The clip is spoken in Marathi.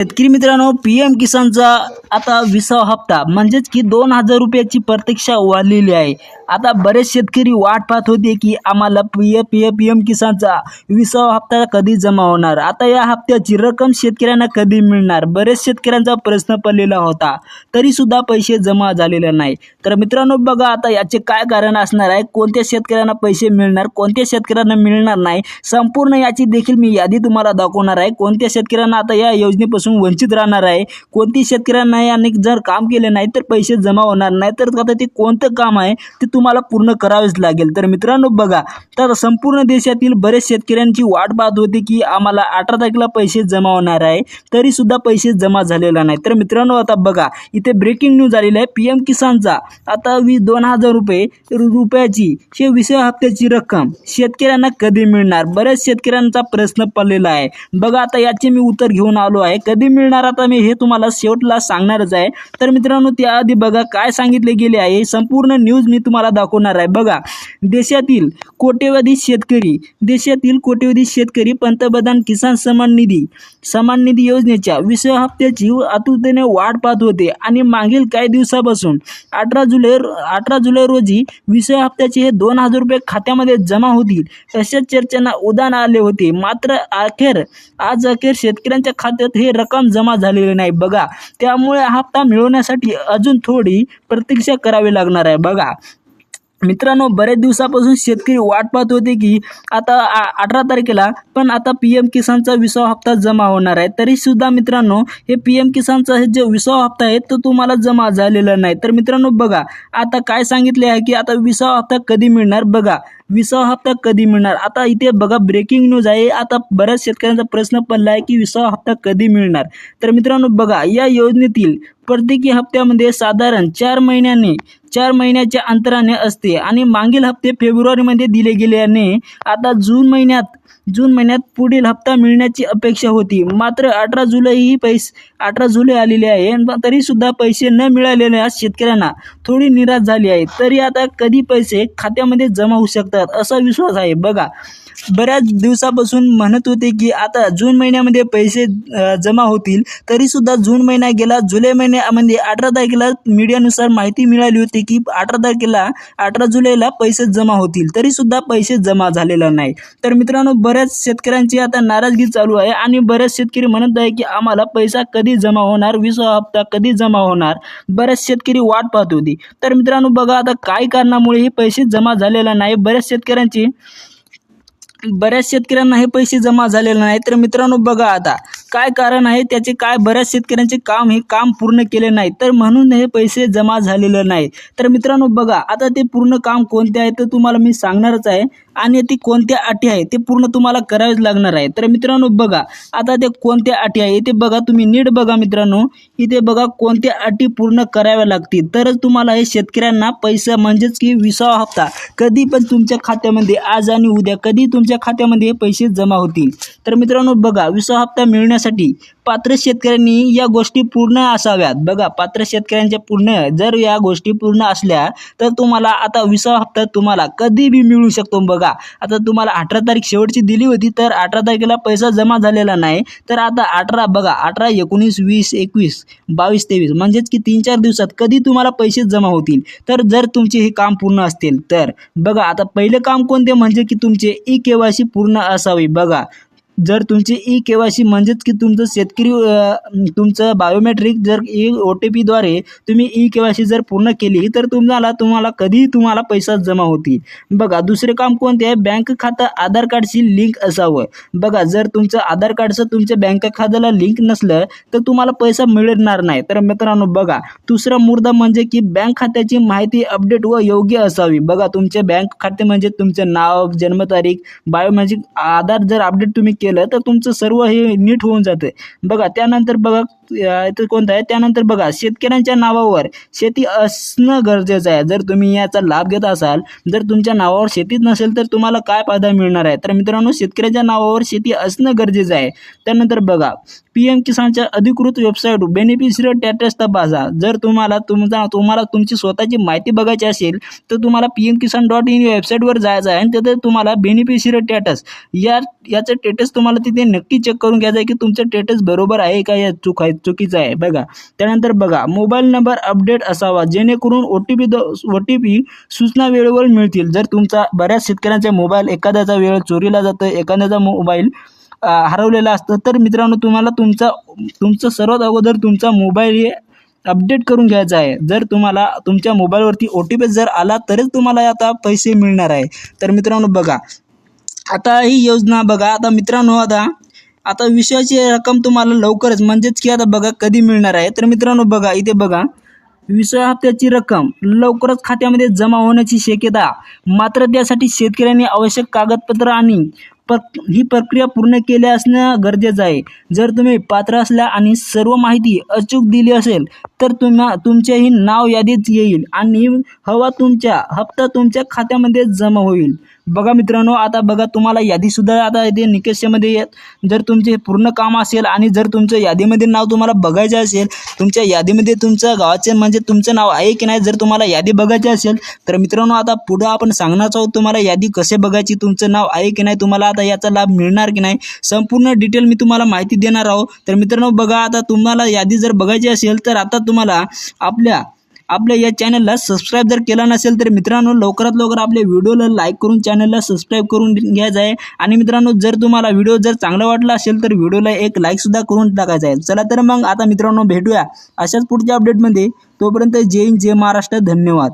शेतकरी मित्रांनो पी एम किसानचा आता विसावा हप्ता. म्हणजेच की दोन हजार रुपयाची प्रतीक्षा वाढलेली आहे. आता बरेच शेतकरी वाट पाहत होते की आम्हाला P A P A P M किसानचा विसावा हप्ता कधी जमा होणार? आता या हप्त्याची रक्कम शेतकऱ्यांना कधी मिळणार? बरेच शेतकऱ्यांचा प्रश्न पडलेला होता. तरीसुद्धा पैसे जमा झालेले नाही. तर मित्रांनो बघा आता याचे काय कारण असणार आहे? कोणत्या शेतकऱ्यांना पैसे मिळणार? कोणत्या शेतकऱ्यांना मिळणार नाही? संपूर्ण याची देखील मी यादी तुम्हाला दाखवणार आहे. कोणत्या शेतकऱ्यांना आता या योजनेपासून वंचित राहणार आहे. कोणती शेतकऱ्यांना याने जर काम केले नाही तर पैसे जमा होणार नाही. तर आता ते कोणतं काम आहे ते तुम्हाला पूर्ण करावेच लागेल. तर मित्रांनो बघा तर संपूर्ण देशातील बरेच शेतकऱ्यांची वाट पाहत होती की आम्हाला अठरा तारखेला पैसे जमा होणार आहे. तरीसुद्धा पैसे जमा झालेला नाही. तर मित्रांनो आता बघा इथे ब्रेकिंग न्यूज आलेली आहे. पी एम किसानचा आता वीस दोन हजार रुपये रुपयाची शे विषय हप्त्याची रक्कम शेतकऱ्यांना कधी मिळणार? बऱ्याच शेतकऱ्यांचा प्रश्न पडलेला आहे. बघा आता याचे मी उत्तर घेऊन आलो आहे. कधी मिळणार आता मी हे तुम्हाला शेवटला सांगणारच आहे. तर मित्रांनो त्याआधी बघा काय सांगितले गेले आहे. संपूर्ण न्यूज मी तुम्हाला दाखवणार आहे. बघा देशातील कोट्यवधी शेतकरी देशातील कोट्यवधी शेतकरी पंतप्रधान किसान सन्मान निधी सन्मान निधी योजनेच्या विषय हप्त्याची आतुरतेने वाट पाहत होते. आणि मागील काही दिवसापासून अठरा जुलै अठरा जुलै रोजी विषय हप्त्याचे हे दोन हजार रुपये खात्यामध्ये जमा होतील अशा चर्चांना उदाहरण आले होते. मात्र अखेर आज अखेर शेतकऱ्यांच्या खात्यात हे रक्कम जमा झालेली नाही. बघा त्यामुळे हप्ता मिळवण्यासाठी अजून थोडी प्रतीक्षा करावी लागणार आहे. बघा मित्रांनो बरेच दिवसापासून शेतकरी वाट पाहत होते की आता अठरा तारखेला पण आता पी एम किसानचा विसावा हप्ता जमा होणार आहे. तरीसुद्धा मित्रांनो हे पी एम किसानचा हे जे विसावा हप्ता आहे तो तुम्हाला जमा झालेला नाही. तर मित्रांनो बघा आता काय सांगितले आहे की आता विसावा हप्ता कधी मिळणार? बघा विसावा हप्ता कधी मिळणार? आता इथे बघा ब्रेकिंग न्यूज आहे. आता बऱ्याच शेतकऱ्यांचा प्रश्न पडला आहे की विसावा हप्ता कधी मिळणार? तर मित्रांनो बघा या योजनेतील प्रत्येकी हप्त्यामध्ये साधारण चार महिन्याने चार महिन्याच्या अंतराने असते आणि मागील हप्ते फेब्रुवारीमध्ये दिले गेल्याने आता जून महिन्यात जून महिन्यात पुढील हप्ता मिळण्याची अपेक्षा होती. मात्र अठरा जुलै ही पैसे अठरा जुलै आलेले आहे तरीसुद्धा पैसे न मिळालेल्या शेतकऱ्यांना थोडी निराश झाली आहे. तरी आता कधी पैसे खात्यामध्ये जमा होऊ शकतात असा विश्वास आहे. बघा बऱ्याच दिवसापासून म्हणत होते की आता जून महिन्यामध्ये पैसे जमा होतील तरीसुद्धा जून महिना गेला. जुलै महिन्यामध्ये म्हणजे अठरा तारखेला मीडियानुसार माहिती मिळाली होती की अठरा तारखेला अठरा जुलैला पैसे जमा होतील. तरीसुद्धा पैसे जमा झालेला नाही. तर मित्रांनो बऱ्याच शेतकऱ्यांची आता नाराजगी चालू आहे आणि बऱ्याच शेतकरी म्हणत आहे की आम्हाला पैसा कधी जमा होणार? विसवा हप्ता कधी जमा होणार? बऱ्याच शेतकरी वाट पाहत होती. तर मित्रांनो बघा आता काय कारणामुळे हे पैसे जमा झालेला नाही. बऱ्याच शेतकऱ्यांची बऱ्याच शेतकऱ्यांना हे पैसे जमा झालेले नाही तर मित्रांनो बघा आता. काय कारण आहे त्याचे काय बऱ्याच शेतकऱ्यांचे काम हे काम पूर्ण केले नाही. तर म्हणून हे पैसे जमा झालेलं नाही. तर मित्रांनो बघा आता ते पूर्ण काम कोणते आहे तर तुम्हाला मी सांगणारच आहे आणि ती कोणत्या अटी आहे ते पूर्ण तुम्हाला करावेच लागणार आहे. तर मित्रांनो बघा आता ते कोणत्या अटी आहे ते बघा तुम्ही नीट बघा मित्रांनो. इथे बघा कोणत्या अटी पूर्ण कराव्या लागतील. तरच तुम्हाला हे शेतकऱ्यांना पैसा म्हणजेच की विसावा हप्ता. कधी पण तुमच्या खात्यामध्ये आज आणि उद्या कधी तुमच्या खात्यामध्ये हे पैसे जमा होतील. तर मित्रांनो बघा विसावा हप्ता करण्यासाठी पात्र शेतकऱ्यांनी या गोष्टी पूर्ण असाव्यात. बघा पात्र शेतकऱ्यांच्या पूर्ण जर या गोष्टी पूर्ण असल्या तर तुम्हाला आता विसावा हप्ता तुम्हाला कधी बी मिळू शकतो. बघा आता तुम्हाला अठरा तारीख शेवटची दिली होती तर अठरा तारखेला पैसा जमा झालेला नाही. तर आता अठरा बघा अठरा एकोणीस वीस एकवीस बावीस तेवीस म्हणजेच की तीन चार दिवसात कधी तुम्हाला पैसे जमा होतील? तर जर तुमचे हे काम पूर्ण असतील तर. बघा आता पहिले काम कोणते? म्हणजे की तुमचे ई के वाय सी पूर्ण असावी. बघा जर तुमची ई के वाय सी म्हणजेच की तुमचं शेतकरी तुमचं बायोमेट्रिक जर ई ओ टी पीद्वारे तुम्ही ई के वाय सी जर पूर्ण केली तर तुम्हाला तुम्हाला कधीही तुम्हाला पैसा जमा होतील. बघा दुसरे काम कोणते आहे? बँक खातं आधार कार्डशी लिंक असावं. बघा जर तुमचं आधार कार्डचं तुमच्या बँक खात्याला लिंक नसलं तर तुम्हाला पैसा मिळणार नाही. तर मित्रांनो बघा दुसरा मुद्दा म्हणजे की बँक खात्याची माहिती अपडेट व योग्य असावी. बघा तुमचे बँक खाते म्हणजे तुमचं नाव जन्मतारीख बायोमेट्रिक आधार जर अपडेट तुम्ही के केलं तर तुमचं सर्व हे नीट होऊन जातं बघा त्यानंतर बघा अं, इथं कोणतं आहे? त्यानंतर बघा शेतकऱ्यांच्या नावावर शेती असणं गरजेचं आहे. जर तुम्ही याचा लाभ घेत असाल जर तुमच्या नावावर शेतीच नसेल तर तुम्हाला काय फायदा मिळणार आहे? तर मित्रांनो शेतकऱ्याच्या नावावर शेती असणं गरजेचं आहे. त्यानंतर बघा पी एम किसानच्या अधिकृत वेबसाईट बेनिफिशियरी टॅटस तपासा जर तुम्हाला तुमचा तुम्हाला तुमची स्वतःची माहिती बघायची असेल तर तुम्हाला P M Kisan dot in वेबसाईटवर जायचं आहे आणि तिथे तुम्हाला बेनिफिशियरी टॅटस. या याचं टेटस तुम्हाला तिथे नक्की चेक करून घ्यायचं आहे की तुमचं टेटस बरोबर आहे का या चूक आहे? चुकीचं आहे. बघा त्यानंतर बघा मोबाईल नंबर अपडेट असावा जेणेकरून O T P the O T P सूचना वेळेवर मिळतील. जर तुमचा बऱ्याच शेतकऱ्यांचा मोबाईल एखाद्याचा वेळ चोरीला जातं एखाद्याचा मोबाईल हरवलेला असतं तर मित्रांनो तुम्हाला तुमचा तुमचं सर्वात अगोदर तुमचा मोबाईल हे अपडेट करून घ्यायचा आहे. जर तुम्हाला तुमच्या मोबाईलवरती ओ टी पी जर आला तरच तुम्हाला आता पैसे मिळणार आहे. तर मित्रांनो बघा आता ही योजना बघा. आता मित्रांनो आता आता विषयाची रक्कम तुम्हाला लवकरच म्हणजेच की आता बघा कधी मिळणार आहे. तर मित्रांनो बघा इथे बघा. विषय हप्त्याची रक्कम लवकरच खात्यामध्ये जमा होण्याची शक्यता. मात्र त्यासाठी शेतकऱ्यांनी आवश्यक कागदपत्र आणि पर ही प्रक्रिया पूर्ण केली असणं गरजेचं आहे. जर तुम्ही पात्र असल्या आणि सर्व माहिती अचूक दिली असेल तर तुम्हा तुमचेही नाव यादीत येईल आणि हवा तुमच्या हप्ता तुमच्या खात्यामध्ये जमा होईल. बघा मित्रांनो आता बघा तुम्हाला यादीसुद्धा आता इथे निकषामध्ये येत. जर तुमचे पूर्ण काम असेल आणि जर तुमचं यादीमध्ये नाव तुम्हाला बघायचं असेल तुमच्या यादीमध्ये तुमचं गावाचे म्हणजे तुमचं नाव आहे की नाही जर तुम्हाला यादी बघायची असेल तर मित्रांनो आता पुढं आपण सांगणार आहोत तुम्हाला यादी कसे बघायची तुमचं नाव आहे की नाही तुम्हाला आता याचा लाभ मिळणार की नाही संपूर्ण डिटेल मी तुम्हाला माहिती देणार आहोत. तर मित्रांनो बघा आता तुम्हाला यादी जर बघायची असेल तर आता तुम्हाला आपल्या आपल्या या चॅनलला सबस्क्राईब जर केला नसेल तर मित्रांनो लवकरात लवकर आपल्या व्हिडिओला लाईक करून चॅनलला सबस्क्राईब करून घ्यायचं आहे आणि मित्रांनो जर तुम्हाला व्हिडिओ जर चांगला वाटला असेल तर व्हिडिओला एक लाईकसुद्धा करून टाकायचा आहे चला तर मग आता मित्रांनो भेटूया अशाच पुढच्या अपडेटमध्ये तोपर्यंत जय हिंद जय महाराष्ट्र. धन्यवाद.